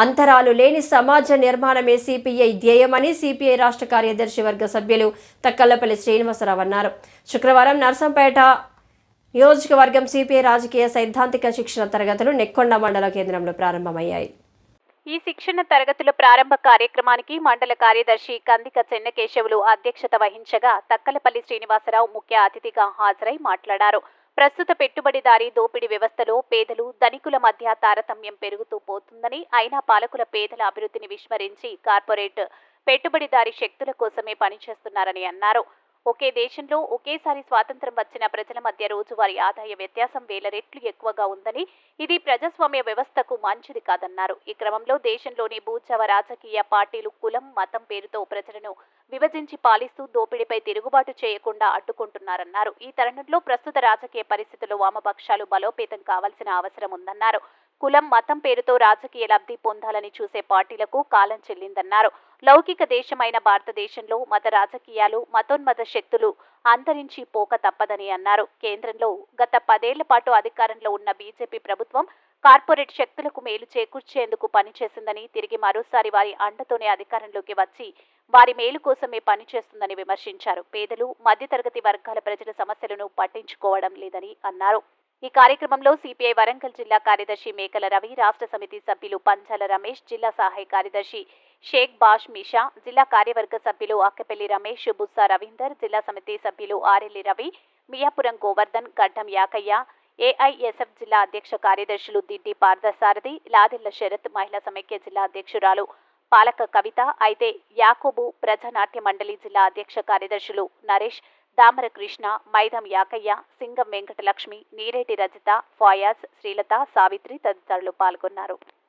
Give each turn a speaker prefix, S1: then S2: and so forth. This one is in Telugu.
S1: అంతరాలు లేని సమాజ నిర్మాణమే సిపిఐ ధ్యేయమని సిపిఐ రాష్ట్ర కార్యదర్శి వర్గ సభ్యులు తక్కల్లపల్లి శ్రీనివాసరావు అన్నారు. శుక్రవారం నర్సంపేట నియోజకవర్గం సిపిఐ రాజకీయ సైద్ధాంతిక శిక్షణ తరగతులు నెక్కొండ మండల కేంద్రంలో ప్రారంభమయ్యాయి.
S2: ఈ శిక్షణ తరగతుల ప్రారంభ కార్యక్రమానికి మండల కార్యదర్శి కందిక చెన్నకేశవులు అధ్యక్షత వహించగా తక్కలపల్లి శ్రీనివాసరావు ముఖ్య అతిథిగా హాజరై మాట్లాడారు. ప్రస్తుత పెట్టుబడిదారీ దోపిడీ వ్యవస్థలో పేదలు ధనికుల మధ్య తారతమ్యం పెరుగుతూ పోతుందని అయినా పాలకుల పేదల అభివృద్ధిని విస్మరించి కార్పొరేట్ పెట్టుబడిదారీ శక్తుల కోసమే పనిచేస్తున్నారని అన్నారు. ఒకే దేశంలో ఒకేసారి స్వాతంత్రం వచ్చిన ప్రజల మధ్య రోజువారీ ఆదాయ వ్యత్యాసం వేల రెట్లు ఎక్కువగా ఉందని ఇది ప్రజాస్వామ్య వ్యవస్థకు మంచిది కాదన్నారు. ఈ క్రమంలో దేశంలోని భూచవ రాజకీయ పార్టీలు కులం మతం పేరుతో ప్రజలను విభజించి పాలిస్తూ దోపిడీపై తిరుగుబాటు చేయకుండా అడ్డుకుంటున్నారన్నారు. ఈ తరుణంలో ప్రస్తుత రాజకీయ పరిస్థితుల్లో వామపక్షాలు బలోపేతం కావాల్సిన అవసరం ఉందన్నారు. కులం మతం పేరుతో రాజకీయ లబ్ధి పొందాలని చూసే పార్టీలకు కాలం చెల్లిందన్నారు. లౌకిక దేశమైన భారతదేశంలో మత రాజకీయాలు మతోన్మత శక్తులు అంతరించి పోక తప్పదని అన్నారు. కేంద్రంలో గత పదేళ్ళ పాటు అధికారంలో ఉన్న బీజేపీ ప్రభుత్వం కార్పొరేట్ శక్తులకు మేలు చేకూర్చేందుకు పనిచేసిందని తిరిగి మరోసారి వారి అండతోనే అధికారంలోకి వచ్చి వారి మేలు కోసమే పనిచేస్తుందని విమర్శించారు. పేదలు మధ్యతరగతి వర్గాల ప్రజల సమస్యలను పట్టించుకోవడం లేదని అన్నారు. ఈ కార్యక్రమంలో సిపిఐ వరంగల్ జిల్లా కార్యదర్శి మేకల రవి రాష్ట్ర సమితి సభ్యులు పంచాల రమేష్ జిల్లా సహాయ కార్యదర్శి షేక్ బాష్ మిషా జిల్లా కార్యవర్గ సభ్యులు అక్కపల్లి రమేష్ బుస్సా రవీందర్ జిల్లా సమితి సభ్యులు ఆరెల్లి రవి మియాపురం గోవర్ధన్ గడ్డం యాకయ్య ఏఐఎస్ఎఫ్ జిల్లా అధ్యక్ష కార్యదర్శులు దిడ్డి పార్థసారథి లాదిల్ల శరత్ మహిళా సమైక్య జిల్లా అధ్యక్షురాలు పాలక కవిత అయితే యాకోబు ప్రజానాట్య మండలి జిల్లా అధ్యక్ష కార్యదర్శులు నరేష్ దామర కృష్ణ మైదం యాకయ్య సింగం వెంకటలక్ష్మి నీరేటి రజిత ఫాయాజ్ శ్రీలత సావిత్రి తదితరులు పాల్గొన్నారు.